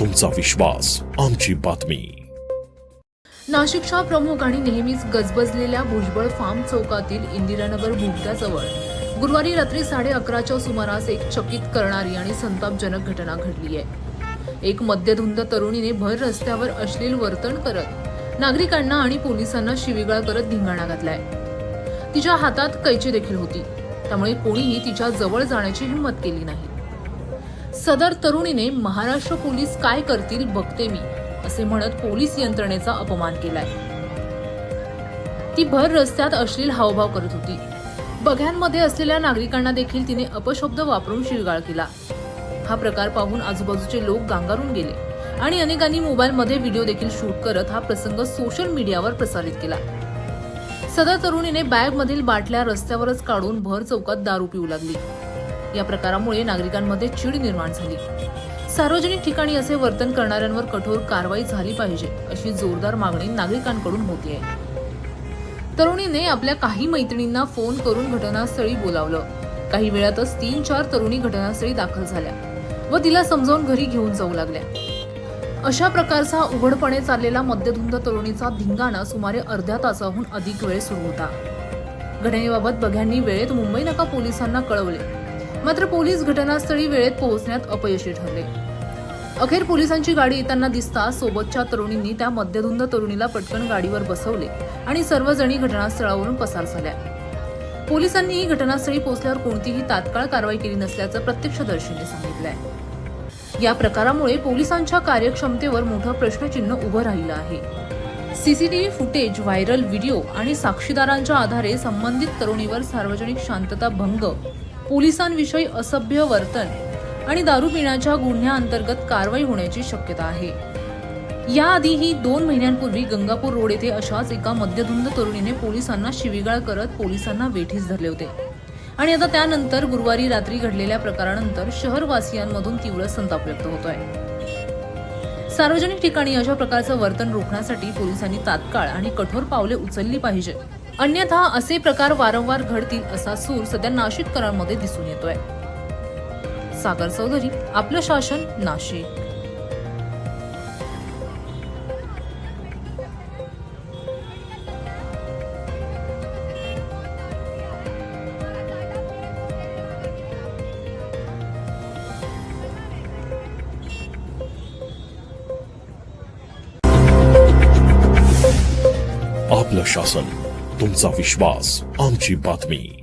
तुमचा विश्वास आमची बातमी. नाशिकच्या प्रमुख आणि नेहमीच गजबजलेल्या भुजबळ फार्म चौकातील इंदिरानगर बोगद्याजवळ गुरुवारी रात्री साडे अकराच्या सुमारास एक चकित करणारी आणि संतापजनक घटना घडली आहे. एक मद्यधुंद तरुणीने भर रस्त्यावर अश्लील वर्तन करत नागरिकांना आणि पोलिसांना शिवीगाळ करत धिंगाणा घातलाय. तिच्या हातात कैची देखील होती. त्यामुळे कोणीही तिच्या जवळ जाण्याची हिंमत केली नाही. सदर तरुणीने महाराष्ट्र पोलीस काय करतील बघते मी असे म्हणत पोलीस यंत्रणेचा अपमान केलाय. ती भर रस्त्यात अश्लील हावभाव करत होती. बघ्यांमध्ये असलेल्या नागरिकांना देखील तिने अपशब्द वापरून शिरगाळ केला. हा प्रकार पाहून आजूबाजूचे लोक गांगारून गेले आणि अनेकांनी मोबाईलमध्ये व्हिडिओ देखील शूट करत हा प्रसंग सोशल मीडियावर प्रसारित केला. सदर तरुणीने बॅगमधील बाटल्या रस्त्यावरच काढून भर चौकात दारू पिऊ लागली. या प्रकारामुळे नागरिकांमध्ये चीड निर्माण झाली. सार्वजनिक ठिकाणी असे वर्तन करणाऱ्यांवर कठोर कारवाई झाली पाहिजे अशी जोरदार मागणी नागरिकांकडून होती आहे तरुणीने आपल्या काही मैत्रिणींना फोन करून घटनास्थळी बोलावलं. काही वेळातच तीन चार तरुणी घटनास्थळी दाखल झाल्या व तिला समजावून घरी घेऊन जाऊ लागल्या. अशा प्रकारचा उघडपणे चाललेला मद्यधुंद तरुणीचा धिंगाणा सुमारे अर्ध्या तासाहून अधिक वेळ सुरू होता. घटनेबाबत बघ्यांनी वेळेत मुंबई नका पोलिसांना कळवले. मात्र पोलीस घटनास्थळी वेळेत पोहोचण्यात अपयशी ठरले. अखेर पोलिसांची गाडी येताना दिसता सोबतच्या तरुणींनी त्या मद्यधुंद तरुणीला पटकन गाडीवर बसवले आणि सर्वजणी घटनास्थळावरून पसार झाल्या. पोलिसांनीही घटनास्थळी पोहोचल्यावर कोणतीही तात्काळ कारवाई केली नसल्याचं प्रत्यक्षदर्शींनी सांगितलंय. या प्रकारामुळे पोलिसांच्या कार्यक्षमतेवर मोठं प्रश्नचिन्ह उभं राहिलं आहे. सीसीटीव्ही फुटेज व्हायरल व्हिडिओ आणि साक्षीदारांच्या आधारे संबंधित तरुणीवर सार्वजनिक शांतता भंग पोलिसांविषयी असभ्य वर्तन आणि दारू पिण्याच्या गुन्ह्याअंतर्गत कारवाई होण्याची शक्यता आहे. याआधीही दोन महिन्यांपूर्वी गंगापूर रोड येथे अशाच एका मद्यधुंद तरुणीने पोलिसांना शिवीगाळ करत पोलिसांना वेठीस धरले होते. आणि आता त्यानंतर गुरुवारी रात्री घडलेल्या प्रकारानंतर शहरवासियांमधून तीव्र संताप व्यक्त होतोय. सार्वजनिक ठिकाणी अशा प्रकारचं वर्तन रोखण्यासाठी पोलिसांनी तात्काळ आणि कठोर पावले उचलली पाहिजे अन्यथा असे प्रकार वारंवार घडतील असा सूर सध्या नाशिककरांमध्ये दिसून येतोय. सागर चौधरी आपलं शासन नाशिक. आपलं शासन. तुमचा विश्वास आमची बातमी.